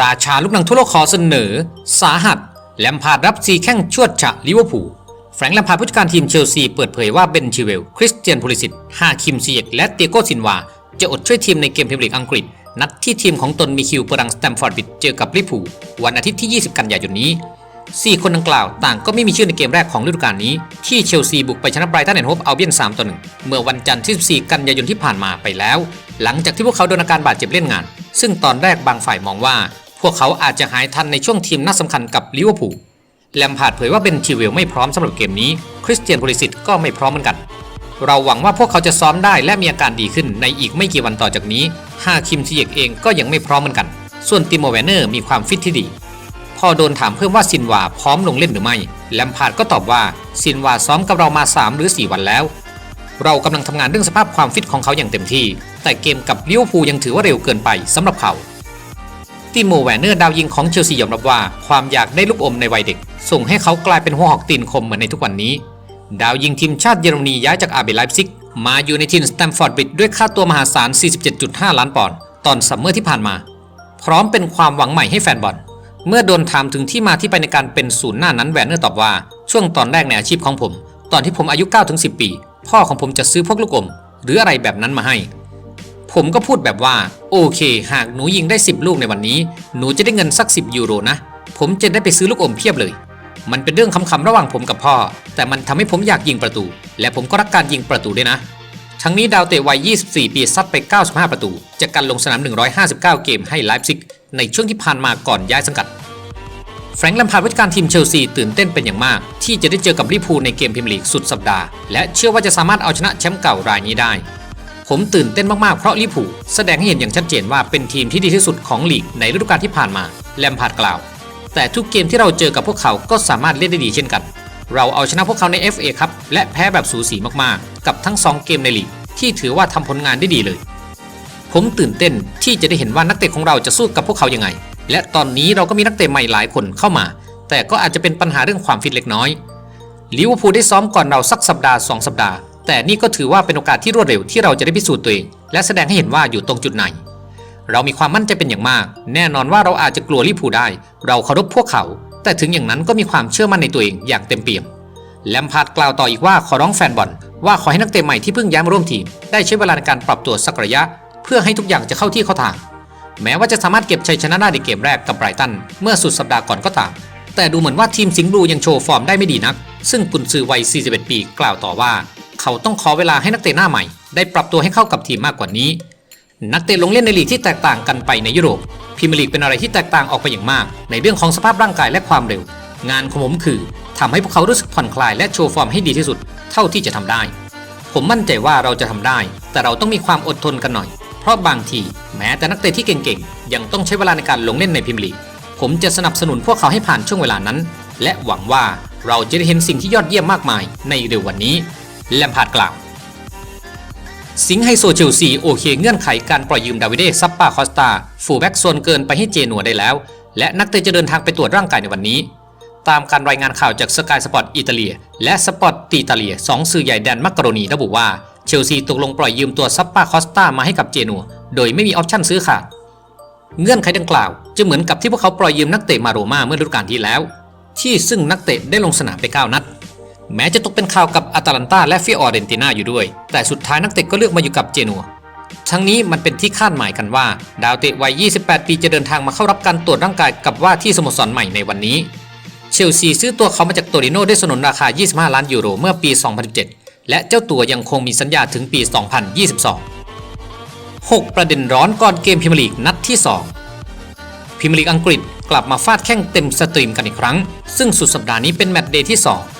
ราชาลูกหนังทั่วโลกขอเสนอ สาหัส แลมพาร์ดรับซีแข้งชวดฉะลิเวอร์พูลแฟรงค์แลมพาร์ดผู้จัดการทีมเชลซีเปิดเผยว่าเบนชิเวล คริสเตียนพูลิสิตฮาคิมซีเอกและเตียโกซินวา จะอดช่วยทีมในเกมพรีเมียร์ลีกอังกฤษ นัดที่ทีมของตนมีคิวเปรังสแตมฟอร์ดบิดเจอกับลิเวอร์พูลวันอาทิตย์ที่ 20 กันยายนนี้ 4 คนดังกล่าวต่างก็ไม่มีชื่อในเกมแรกของฤดูกาลนี้ ที่เชลซีบุกไปชนะไบรตันแอนด์โฮปเอัลเบียน3ต่อ1เมื่อวันจันทร์ที่14กันยายนที่ผ่านมาไปแล้ว หลังจากที่พวกเขาโดนอาการบาดเจ็บเล่นงาน ซึ่งตอนแรกบางฝ่ายมองว่า วกเขาอาจจะหายทันในช่วงทีมนัดสำคัญกับลิเวอร์พูลแลมพาร์ดเผยว่าเบนชิเวลไม่พร้อมสำหรับเกมนี้ คริสเตียนโพลิสิตก็ไม่พร้อมเหมือนกัน เราหวังว่าพวกเขาจะซ้อมได้และมีอาการดีขึ้นในอีกไม่กี่วันต่อจากนี้ฮาคิมซิเยกเองก็ยังไม่พร้อมเหมือนกัน ส่วนติโมแวนเนอร์มีความฟิตที่ดี พอโดนถามเพิ่มว่าซินวาพร้อมลงเล่นหรือไม่ แลมพาร์ดก็ตอบว่าซินวาซ้อมกับเรามา 3 หรือ 4 วันแล้ว เรากำลังทำงานเรื่องสภาพความฟิตของเขาอย่างเต็มที่ แต่เกมกับลิเวอร์พูลยังถือว่าเร็วเกินไปสำหรับเขา ติโมแวนเนอร์ดาวยิงของเชลซียอมรับว่าความอยากได้ลูกอมในวัยเด็ก ส่งให้เขากลายเป็นหัวหอกตีนคมเหมือนในทุกวันนี้ ดาวยิงทีมชาติเยอรมนีย้ายจากอาเบไลฟ์ซิกมาอยู่ในทีมสแตมฟอร์ดบิดด้วยค่าตัวมหาศาล 47.5 ล้านปอนด์ตอนซัมเมอร์ที่ผ่านมา พร้อมเป็นความหวังใหม่ให้แฟนบอล เมื่อโดนถามถึงที่มาที่ไปในการเป็นศูนย์หน้านั้นแวนเนอร์ตอบว่าช่วงตอนแรกในอาชีพของผม ตอนที่ผมอายุ9-10 ปี พ่อของผมจะซื้อพวกลูกอม หรืออะไรแบบนั้นมาให้ ผมก็พูดแบบว่า โอเค หากหนูยิงได้ 10 ลูกในวันนี้ หนูจะได้เงินสัก 10 ยูโรนะ ผมจะได้ไปซื้อลูกอมเพียบเลย มันเป็นเรื่องคำๆระหว่างผมกับพ่อ แต่มันทำให้ผมอยากยิงประตู และผมก็รักการยิงประตูด้วยนะ ทั้งนี้ดาวเตะวัย 24 ปีซัดไป 95 ประตูจากการลงสนาม 159 เกมให้ไลฟ์ซิก ในช่วงที่ผ่านมาก่อนย้ายสังกัดแฟรงค์แลมพาร์ดผู้จัดการทีมเชลซีตื่นเต้นเป็นอย่างมาก ที่จะได้เจอกับลิเวอร์พูลในเกมพรีเมียร์ลีกสุดสัปดาห์ และเชื่อว่าจะสามารถเอาชนะแชมป์เก่ารายนี้ได้ ผมตื่นเต้นมากๆเพราะลิเวอร์พูลแสดงให้เห็นอย่างชัดเจนว่าเป็นทีมที่ดีที่สุดของลีกในฤดูกาลที่ผ่านมาแลมพาร์ดกล่าว แต่ทุกเกมที่เราเจอกับพวกเขาก็สามารถเล่นได้ดีเช่นกัน เราเอาชนะพวกเขาใน FA ครับและแพ้แบบสูสีมากๆ กับทั้ง 2 เกมในลีกที่ถือว่าทำผลงานได้ดีเลย ผมตื่นเต้นที่จะได้เห็นว่านักเตะของเราจะสู้กับพวกเขายังไง และตอนนี้เราก็มีนักเตะใหม่หลายคนเข้ามา แต่ก็อาจจะเป็นปัญหาเรื่องความฟิตเล็กน้อยลิเวอร์พูลได้ซ้อมก่อนเราสักสัปดาห์ 2 สัปดาห์ แต่นี่ก็ถือว่าเป็นโอกาสที่รวดเร็วที่เราจะได้พิสูจน์ตัวเองและแสดงให้เห็นว่าอยู่ตรงจุดไหน เรามีความมั่นใจเป็นอย่างมาก แน่นอนว่าเราอาจจะกลัวลิเวอร์พูได้ เราเคารพพวกเขา แต่ถึงอย่างนั้นก็มีความเชื่อมั่นในตัวเองอย่างเต็มเปี่ยมแลมพาร์ดกล่าวต่ออีกว่าขอร้องแฟนบอลว่าขอให้นักเตะใหม่ที่เพิ่งย้ายมาร่วมทีมได้ใช้เวลาในการปรับตัวสักระยะ เพื่อให้ทุกอย่างจะเข้าที่เข้าทาง แม้ว่าจะสามารถเก็บชัยชนะได้ในเกมแรกกับไบรตันเมื่อสุดสัปดาห์ก่อนก็ตาม แต่ดูเหมือนว่าทีมสิงห์บลูยังโชว์ฟอร์มได้ไม่ดีนัก ซึ่งกุนซือวัย 41 ปีกล่าวต่อว่า เขาต้องขอเวลาให้นักเตะหน้าใหม่ ได้ปรับตัวให้เข้ากับทีมมากกว่านี้ นักเตะลงเล่นในลีกที่แตกต่างกันไปในยุโรปพรีเมียร์ลีกเป็นอะไรที่แตกต่างออกไปอย่างมาก ในเรื่องของสภาพร่างกายและความเร็ว งานของผมคือทำให้พวกเขารู้สึกผ่อนคลายและโชว์ฟอร์มให้ดีที่สุด เท่าที่จะทำได้ ผมมั่นใจว่าเราจะทำได้ แต่เราต้องมีความอดทนกันหน่อย เพราะบางทีแม้แต่นักเตะที่เก่งๆยังต้องใช้เวลาในการลงเล่นในพรีเมียร์ลีกผมจะสนับสนุนพวกเขาให้ผ่านช่วงเวลานั้น และหวังว่าเราจะได้เห็นสิ่งที่ยอดเยี่ยมมากมายในเร็ววันนี้ แลมพาร์ดกล่าว สิงไฮโซเชลซีโอเคเงื่อนไขการปล่อยยืมดาวิเดซัปปาคอสตาฟูแบ็กโซนเกินไปให้เจนัวได้แล้ว และนักเตะจะเดินทางไปตรวจร่างกายในวันนี้ ตามการรายงานข่าวจากสกายสปอร์ตอิตาเลีย และสปอร์ตติอิตาเลียสองสื่อใหญ่แดนมักกะโรนีระบุว่าเชลซีตกลงปล่อยยืมตัวซัปปาคอสตามาให้กับเจนัวโดยไม่มีออปชั่นซื้อขาดเงื่อนไขดังกล่าวจะเหมือนกับที่พวกเขาปล่อยยืมนักเตะมาโรมาเมื่อฤดูกาลที่แล้ว ที่ซึ่งนักเตะได้ลงสนามไป 9 นัด แม้จะตกเป็นข่าวกับอาตาลันตาและฟิออเรนตินาอยู่ด้วย แต่สุดท้ายนักเตะก็เลือกมาอยู่กับเจนัวทั้งนี้มันเป็นที่คาดหมายกันว่า ดาวเตะวัย 28 ปีจะเดินทางมาเข้ารับการตรวจร่างกายกับว่าที่สโมสรใหม่ในวันนี้ เชลซีซื้อตัวเขามาจากโตริโนได้สนนราคา 25 ล้านยูโรเมื่อปี 2017 และเจ้าตัวยังคงมีสัญญาถึงปี 2022 6 ประเด็นร้อนก่อนเกมพรีเมียร์ลีกนัดที่ 2พรีเมียร์ลีกอังกฤษกลับมาฟาดแข้งเต็มสตรีมกันอีกครั้ง ซึ่งสุดสัปดาห์นี้เป็นแมตช์เดย์ที่ 2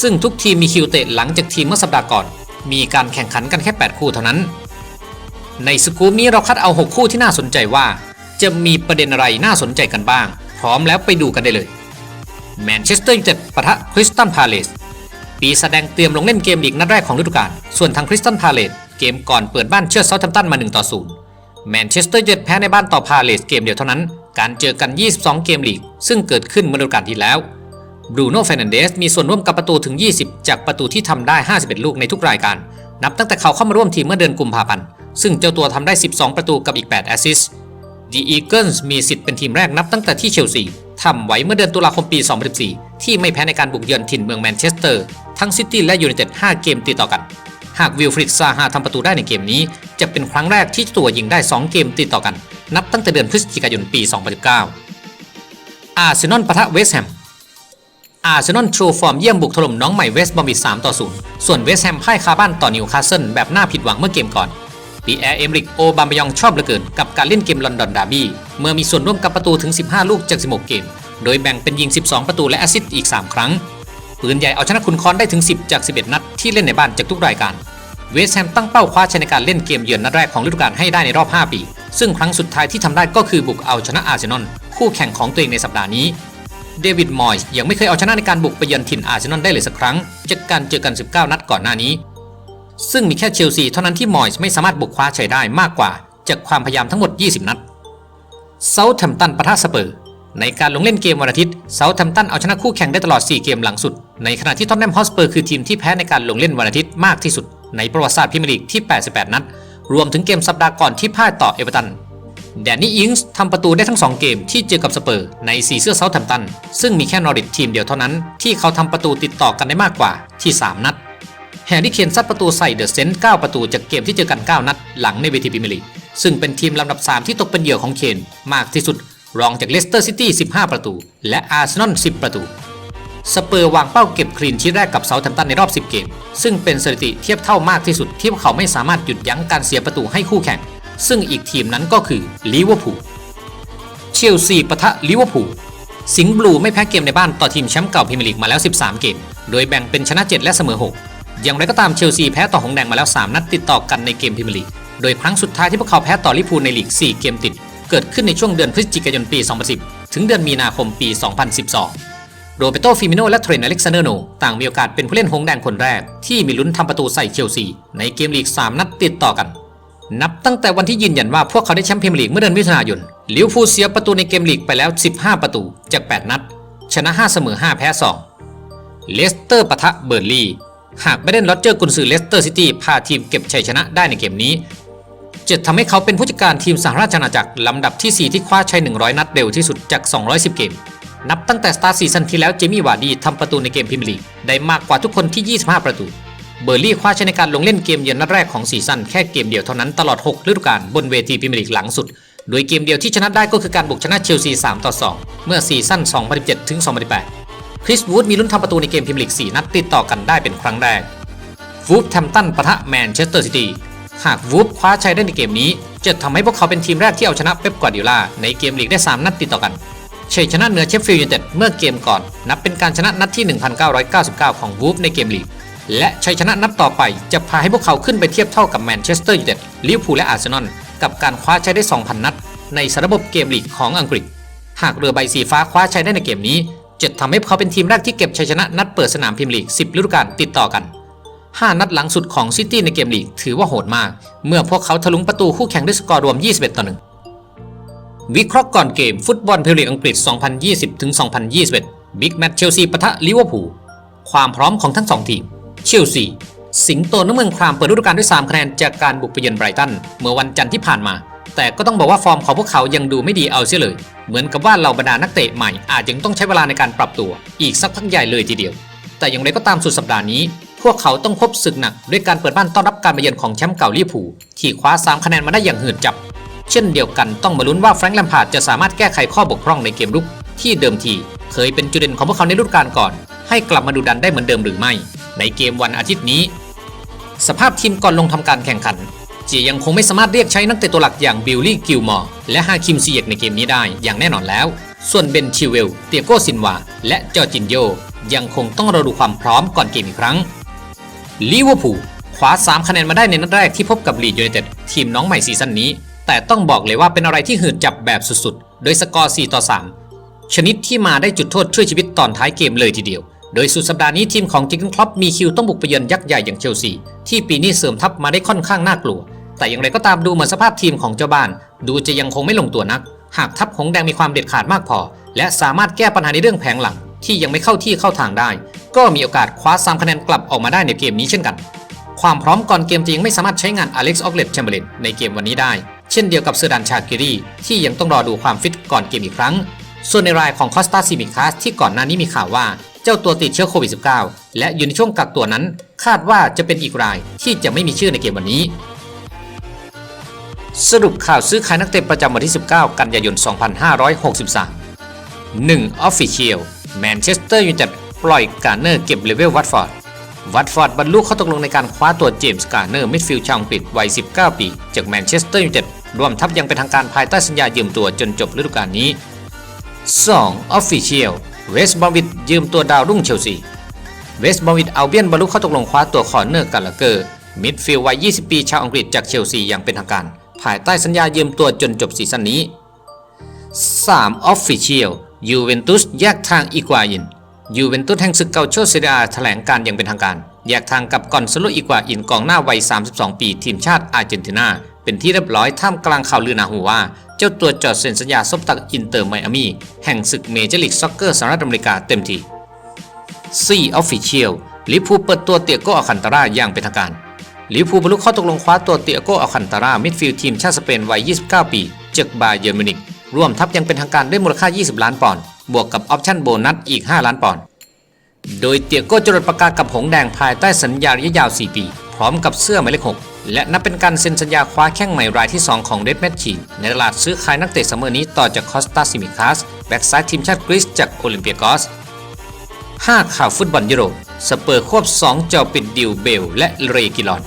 ซึ่งทุกทีมมีคิวเตะหลังจากทีมเมื่อสัปดาห์ก่อน มีการแข่งขันกันแค่ 8 คู่เท่านั้น ในสกู๊ปนี้เราคัดเอา 6 คู่ที่น่าสนใจว่า จะมีประเด็นอะไรน่าสนใจกันบ้าง พร้อมแล้วไปดูกันได้เลยแมนเชสเตอร์ยูไนเต็ดปะทะคริสตัลพาเลสปีแสดงเตรียมลงเล่นเกมลีกนัดแรกของฤดูกาลส่วนทางคริสตัลพาเลสเกมก่อนเปิดบ้านเชื่อเซาท์แฮมป์ตันมา1ต่อ0แมนเชสเตอร์ยูไนเต็ดแพ้ในบ้านต่อพาเลสเกมเดียวเท่านั้น การเจอกัน 22 เกมลีก ซึ่งเกิดขึ้นเมื่อฤดูกาลที่แล้ว บรูโน่เฟรนันเดสมีส่วนร่วมกับประตูถึง 20 จากประตูที่ทำได้ 51 ลูกในทุกรายการ นับตั้งแต่เขาเข้ามาร่วมทีมเมื่อเดือนกุมภาพันธ์ ซึ่งเจ้าตัวทำได้ 12 ประตูกับอีก 8 แอสซิสต์ The Eagles มีสิทธิ์เป็นทีมแรกนับตั้งแต่ที่เชลซีทำไว้เมื่อเดือนตุลาคมปี 2014 ที่ไม่แพ้ในการบุกเยือนถิ่นเมืองแมนเชสเตอร์ ทั้งซิตี้และยูไนเต็ด 5 เกมติดต่อกัน หากวิลฟริดซาฮาทำประตูได้ในเกมนี้ จะเป็นครั้งแรกที่ตัวยิงได้ 2 เกมติดต่อกัน นับตั้งแต่เดือนพฤศจิกายนปี 2019อาร์เซนอลปะทะเวสต์แฮม อาร์เซนอลโชว์ฟอร์มเยี่ยมบุกถล่มน้องใหม่เวสต์บอมบิด3ต่อ0ส่วนเวสต์แฮมพ่ายคาบ้านต่อนิวคาสเซิลแบบน่าผิดหวังเมื่อเกมก่อนปีแอร์เอมริกโอบามายองชอบเหลือเกินกับการเล่นเกมลอนดอนดาร์บี้เมื่อมีส่วนร่วมกับประตูถึง 15 ลูกจาก 16 เกม โดยแบ่งเป็นยิง 12 ประตูและแอสซิสต์อีก 3 ครั้ง ปืนใหญ่เอาชนะคุณคอนได้ถึง 10 จาก 11 นัดที่เล่นในบ้านจากทุกรายการ เวสต์แฮมตั้งเป้าคว้าชัยในการเล่นเกมเยือนนัดแรกของฤดูกาลให้ได้ในรอบ 5 ปี ซึ่งครั้งสุดท้ายที่ทำได้ก็คือบุกเอาชนะอาร์เซนอลคู่แข่งของตัวเองในสัปดาห์นี้ เดวิดมอยส์ยังไม่เคยเอาชนะในการบุกไปเยือนถิ่นอาร์เซนอลได้เลยสักครั้ง จากการเจอกัน 19 นัดก่อนหน้านี้ ซึ่งมีแค่เชลซีเท่านั้นที่มอยส์ไม่สามารถบุกคว้าชัยได้มากกว่า จากความพยายามทั้งหมด 20 นัดเซาท์แฮมป์ตันปะทะสเปอร์ ในการลงเล่นเกมวันอาทิตย์เซาท์แฮมป์ตันเอาชนะคู่แข่งได้ตลอด 4 เกมหลังสุด ในขณะที่ท็อตแนมฮอสเปอร์คือทีมที่แพ้ในการลงเล่นวันอาทิตย์มากที่สุด ในประวัติศาสตร์พรีเมียร์ลีกที่ 88 นัด รวมถึงเกมสัปดาห์ก่อนที่พ่ายต่อเอเวอร์ตัน แดนนี่อิงส์ทำประตูได้ทั้ง 2 เกมที่เจอกับสเปอร์ในสีเสื้อเซาท์แฮมป์ตัน ซึ่งมีแค่นอริททีมเดียวเท่านั้น ที่เขาทำประตูติดต่อกันได้มากกว่าที่ 3 นัด แฮร์รี่เคนซัดประตูใส่เดอะเซนต์9ประตูจากเกมที่เจอกัน 9 นัดหลังในเวทีพรีเมียร์ลีกซึ่งเป็นทีมลำดับ 3 ที่ตกเป็นเหยื่อของเคนมากที่สุด รองจากเลสเตอร์ซิตี้15 ประตู และอาร์เซนอล10 ประตูสเปอร์วางเป้าเก็บคลีนชีทแรกกับเซาท์แฮมป์ตันในรอบ 10 เกม ซึ่งเป็นสถิติเทียบเท่ามากที่สุดที่พวกเขาไม่สามารถหยุดยั้งการเสียประตูให้คู่แข่ง ซึ่งอีกทีมนั้นก็คือลิเวอร์พูลเชลซีปะทะลิเวอร์พูลสิงห์บลูไม่แพ้เกมในบ้านต่อทีมแชมป์เก่าพรีเมียร์ลีกมาแล้ว 13 เกม โดยแบ่งเป็นชนะ 7 และเสมอ 6 อย่างไรก็ตามเชลซีแพ้ต่อหงแดงมาแล้ว 3 นัดติดต่อกันในเกมพรีเมียร์ลีก โดยครั้งสุดท้ายที่พวกเขาแพ้ต่อลิเวอร์พูลในลีก 4 เกมติด เกิดขึ้นในช่วงเดือนพฤศจิกายนปี 2010 ถึงเดือนมีนาคมปี 2012 โรเบโตฟิมิโนและเทรนอเล็กซานเดอร์โนต่างมีโอกาสเป็นผู้เล่นหงแดงคนแรก ที่มีลุ้นทำประตูใส่เชลซีในเกมลีก 3 นัดติดต่อกัน นับตั้งแต่วันที่ยืนยันว่าพวกเขาได้แชมป์พรีเมียร์ลีกเมื่อเดือนมิถุนายนลิเวอร์พูลเสียประตูในเกมลีกไปแล้ว 15 ประตูจาก 8 นัด ชนะ 5 เสมอ 5 แพ้ 2 เลสเตอร์ปะทะเบอร์ลี่หากไม่เล่นลอเจอร์กุนซือเลสเตอร์ซิตี้พาทีมเก็บชัยชนะได้ในเกมนี้จะทำให้เขาเป็นผู้จัดการทีมสหราชอาณาจักรลำดับที่ 4 ที่คว้าชัย 100 นัดเร็วที่สุดจาก 210 เกม นับตั้งแต่สตาร์ซีซั่นที่แล้วเจมี่วาร์ดีทำประตูในเกมพรีเมียร์ลีกได้มากกว่าทุกคนที่ 25 ประตู เบอร์ลี่คว้าชัยในการลงเล่นเกมเยือนนัดแรกของซีซั่นแค่เกมเดียวเท่านั้นตลอด 6 ฤดูกาลบนเวทีพรีเมียร์ลีกหลังสุด โดยเกมเดียวที่ชนะได้ก็คือการบุกชนะเชลซี 3 ต่อ 2 เมื่อซีซั่น 2017 ถึง 2018 คริสวูดมีลุ้นทำประตูในเกมพรีเมียร์ลีก 4 นัดติดต่อกันได้เป็นครั้งแรกวูฟแทมตันปะทะแมนเชสเตอร์ซิตี้หากวูฟคว้าชัยได้ในเกมนี้ จะทำให้พวกเขาเป็นทีมแรกที่เอาชนะเป๊ปกวาดิโอลาในเกมลีกได้ 3 นัดติดต่อกันชัยชนะเหนือเชฟฟิลด์ยูไนเต็ดเมื่อเกมก่อน นับเป็นการชนะนัดที่ 1999 ของวูฟในเกมลีก และชัยชนะนัดต่อไปจะพาให้พวกเขาขึ้นไปเทียบเท่ากับแมนเชสเตอร์ยูไนเต็ดลิเวอร์พูลและอาร์เซนอลกับการคว้าชัยได้ 2,000 นัด ในสระบบเกมลีกของอังกฤษ หากเรือใบสีฟ้าคว้าชัยได้ในเกมนี้ จะทำให้พวกเขาเป็นทีมแรกที่เก็บชัยชนะนัดเปิดสนามพรีเมียร์ลีก 10ฤดูกาลติดต่อกัน 5 นัดหลังสุดของซิตี้ในเกมลีกถือว่าโหดมาก เมื่อพวกเขาทะลุประตูคู่แข่งด้วยสกอร์รวม 21 ต่อ 1 วิเคราะห์ก่อนเกมฟุตบอลพรีเมียร์ลีกอังกฤษ 2020-2021 บิ๊กแมตช์เชลซีปะทะลิเวอร์พูลความพร้อมของทั้งสองทีม เชลซี สิงโตน้ำเมืองครามเปิดฤดูกาลด้วย 3 คะแนนจากการบุกไปเยือนไบรตัน เมื่อวันจันทร์ที่ผ่านมา แต่ก็ต้องบอกว่าฟอร์มของพวกเขายังดูไม่ดีเอาเสียเลย เหมือนกับว่าเหล่าบรรดานักเตะใหม่อาจยังต้องใช้เวลาในการปรับตัว อีกสักพักใหญ่เลยทีเดียว แต่อย่างไรก็ตามสุดสัปดาห์นี้ พวกเขาต้องพบศึกหนักด้วยการเปิดบ้านต้อนรับการมาเยือนของแชมป์เก่าลิเวอร์พูลที่คว้า 3 คะแนนมาได้อย่างหืดจับ เช่นเดียวกันต้องมาลุ้นว่าแฟรงค์แลมพาร์ดจะสามารถแก้ไขข้อบกพร่องในเกมรุกที่เดิมทีเคยเป็นจุดเด่นของพวกเขาในฤดูกาลก่อน ให้กลับมาดูดันได้เหมือนเดิมหรือไม่ ในเกมวันอาทิตย์นี้ สภาพทีมก่อนลงทำการแข่งขันจะยังคงไม่สามารถเรียกใช้นักเตะตัวหลักอย่างบิลลี่กิลมอร์และฮาคิมซีเยกในเกมนี้ได้อย่างแน่นอนแล้ว ส่วนเบนชิเวล เตียโกซินวา และจอร์จินโยยังคงต้องรอดูความพร้อมก่อนเกมอีกครั้งลิเวอร์พูลคว้า 3 คะแนนมาได้ในนัดแรกที่พบกับลีดยูไนเต็ดทีมน้องใหม่ซีซั่นนี้ แต่ต้องบอกเลยว่าเป็นอะไรที่หืดจับแบบสุดๆ โดยสกอร์ 4 ต่อ 3 ชนิดที่มาได้จุดโทษช่วยชีวิตตอนท้ายเกมเลยทีเดียว โดยสุดสัปดาห์นี้ทีมของจิกเกนคลับมีคิวต้องบุกไปเยือนยักษ์ใหญ่อย่างเชลซีที่ปีนี้เสริมทัพมาได้ค่อนข้างน่ากลัว แต่อย่างไรก็ตามดูเหมือนสภาพทีมของเจ้าบ้าน ดูจะยังคงไม่ลงตัวนัก หากทัพหงแดงมีความเด็ดขาดมากพอ และสามารถแก้ปัญหาในเรื่องแผงหลังที่ยังไม่เข้าที่เข้าทางได้ ก็มีโอกาสคว้า3คะแนนกลับออกมาได้ในเกมนี้เช่นกัน ความพร้อมก่อนเกมจะยังไม่สามารถใช้งานอเล็กซ์ออกเลตแชมเบอร์เลนในเกมวันนี้ได้ เช่นเดียวกับเซอร์ดันชากิรีที่ยังต้องรอดูความฟิตก่อนเกมอีกครั้ง ส่วนในรายของคอสตาซิมิคัสที่ก่อนหน้านี้มีข่าวว่า เจ้าตัวติดเชื้อโควิด -19 และอยู่ในช่วงกักตัวนั้น คาดว่าจะเป็นอีกรายที่จะไม่มีชื่อในเกมวันนี้ สรุปข่าวซื้อขายนักเตะประจำวันที่ 19 กันยายน 2563 1. Official แมนเชสเตอร์ยูไนเต็ดปล่อยการ์เนอร์เก็บเลเวลวัตฟอร์ดวัตฟอร์ดบรรลุข้อตกลงในการคว้าตัวเจมส์การ์เนอร์มิดฟิลด์ชาวอังกฤษวัย 19 ปี จากแมนเชสเตอร์ยูไนเต็ดร่วมทัพยังเป็นทางการภายใต้สัญญายืมตัวจนจบฤดูกาลนี้ 2. Official เวสต์บอมวิดยืมตัวดาวรุ่งเชลซี เวสต์บอมวิดเอาเบียนบรรลุข้อตกลงคว้าตัวคอร์เนอร์กาลาเกอร์ มิดฟิลด์วัย 20 ปีชาวอังกฤษจากเชลซีอย่างเป็นทางการ ภายใต้สัญญายืมตัวจนจบซีซั่นนี้ 3. Official ยูเวนตุสแยกทางอีกวาอิน ยูเวนตุสแห่งศึกเกาโชเซเรียแถลงการอย่างเป็นทางการ แยกทางกับกอนซาโลอีกวาอินกองหน้าวัย 32 ปี ทีมชาติอาร์เจนตินาเป็นที่เรียบร้อยท่ามกลางข่าวลือหนาหูว่า จ้าตัวจอดเซ็นสัญญาซบตักอินเตอร์ไมอามีแห่งศึกเมเจอร์ลีกซ็อกเกอร์สหรัฐอเมริกาเต็มที 4. Official ลิเวอร์พูเปิดตัวเตียโกอัคันตาราอย่างเป็นทางการลิเวอร์พูบรรลุข้อตกลงคว้าตัวเตียโกอัคันตารามิดฟิลด์ทีมชาติสเปนวัย 29 ปี จากบาเยอร์มินิกรวมทัพยังเป็นทางการด้วยมูลค่า 20 ล้านปอนด์บวกกับออปชั่นโบนัสอีก 5 ล้านปอนด์โดยเตียโกจรดประกาศกับหงแดงภายใต้สัญญาระยะยาว 4 ปี ร้อมกับเสื้อหมายเลข 6 และนับเป็นการเซ็นสัญญาคว้าแข้งใหม่รายที่ 2 ของเรดแมทชีในตลาดซื้อขายนักเตะซัมเมอร์นี้ต่อจากคอสตาซิมิคัสแบ็กซ้ายทีมชาติกรีซจากโอลิมเปียกอส 5 ข่าวฟุตบอลยุโรปสเปอร์ควบ 2 เจ้าปิดดิวเบล และเรกิลอน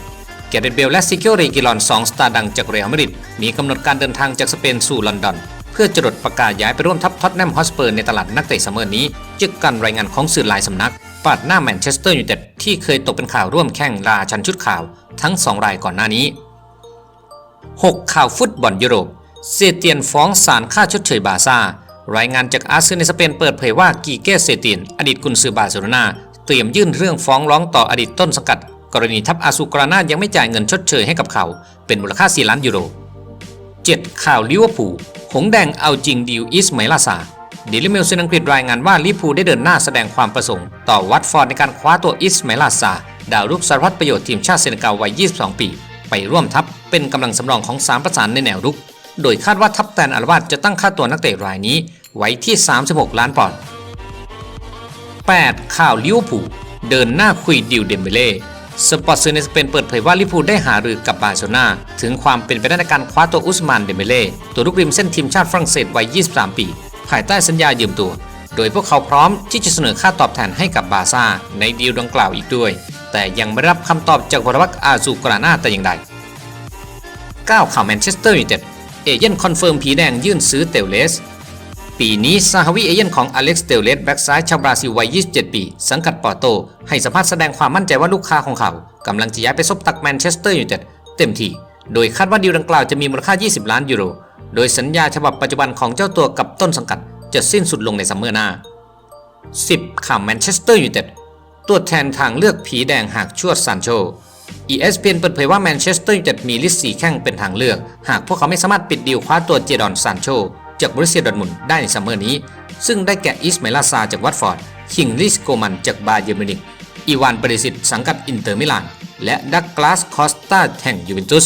แกเรตเบลและซิเคิลเรกิลอน2สตาร์ดังจากเรอัลมาดริดมีกำหนดการเดินทางจากสเปนสู่ลอนดอน เพื่อจดประกาศย้ายไปร่วมทัพท็อตแนมฮอสเปอร์ในตลาดนักเตะซัมเมอร์นี้ จึกกันรายงานของสื่อหลายสำนัก ปาดหน้าแมนเชสเตอร์ยูไนเต็ดที่เคยตกเป็นข่าวร่วมแข่งราชันชุดข่าวทั้ง2รายก่อนหน้านี้ 6 ข่าวฟุตบอลยุโรป เซเตียนฟ้องศาลค่าชดเชยบาซ่า รายงานจากอาร์เซนในสเปนเปิดเผยว่ากีเก้เซเตียน อดีตกุนซือบาร์เซโลนาเตรียมยื่นเรื่องฟ้องร้องต่ออดีตต้นสังกัด กรณีทัพอาซูกรานายังไม่จ่ายเงินชดเชยให้กับเขา เป็นมูลค่า 4 ล้านยูโร 7 ข่าวลิเวอร์พูลหงแดงเอาจริงดิวอิสไมลาซา ดลิเมลซินอังกฤษรายงานว่าลิเวอร์พูได้เดินหน้าแสดงความประสงค์ ต่อวัตฟอร์ดในการคว้าตัวอิสไมลาซาดาวรุ่งสารพัดประโยชน์ทีมชาติเซเนกัลวัย 22 ปี ไปร่วมทัพเป็นกำลังสำรองของสามประสานในแนวรุก โดยคาดว่าทัพแตนอลวาดจะตั้งค่าตัวนักเตะรายนี้ไว้ที่ 36 ล้านปอนด์ 8 ข่าวลิเวอร์พูลเดินหน้าคุยดิวเดมเบเล่สปอร์ตสื่อในสเปนเปิดเผยว่าลิเวอร์พูได้หารือกับบาร์เซโลนาถึงความเป็นไปได้ในการคว้าตัวอุสมานเดมเบเล่ตัวลูกริมเส้นทีมชาติฝรั่งเศสวัย 23 ปี ภายใต้สัญญายืมตัว โดยพวกเขาพร้อมที่จะเสนอค่าตอบแทนให้กับบาซ่าในดีลดังกล่าวอีกด้วย แต่ยังไม่รับคำตอบจากวรวักอาซูกรานาแต่อย่างใด9ข่าวแมนเชสเตอร์ยูไนเต็ดเอเย่นคอนเฟิร์มผีแดงยื่นซื้อเตลเลส ปีนี้ซาฮาวิเอเย่นของอเล็กซ์เตลเลสแบ็กซ้ายชาวบราซิลวัย 27 ปี สังกัดปอร์โต ให้สัมภาษณ์แสดงความมั่นใจว่าลูกค้าของเขากำลังจะย้ายไปซบตักแมนเชสเตอร์ยูไนเต็ดเต็มทีโดยคาดว่าดีลดังกล่าวจะมีมูลค่า 20 ล้านยูโร โดยสัญญาฉบับปัจจุบันของเจ้าตัวกับต้นสังกัดจะสิ้นสุดลงในซัมเมอร์หน้า 10 ข่าวแมนเชสเตอร์ยูไนเต็ดตัวแทนทางเลือกผีแดงหากชวดซานโช ESPN เปิดเผยว่าแมนเชสเตอร์ยูไนเต็ดมีลิสต์สีแข้งเป็นทางเลือก หากพวกเขาไม่สามารถปิดดีลคว้าตัวเจดอนซานโช จากบริเซียดอร์ทมุนได้ในซัมเมอร์นี้ ซึ่งได้แก่อิสมาลาซาจากวัตฟอร์ดคิงลิสโกมันจากบาเยอร์มินิกอีวานเปรสิตสังกัดอินเตอร์มิลาน และดักกลาสคอสตาแห่งยูเวนตุส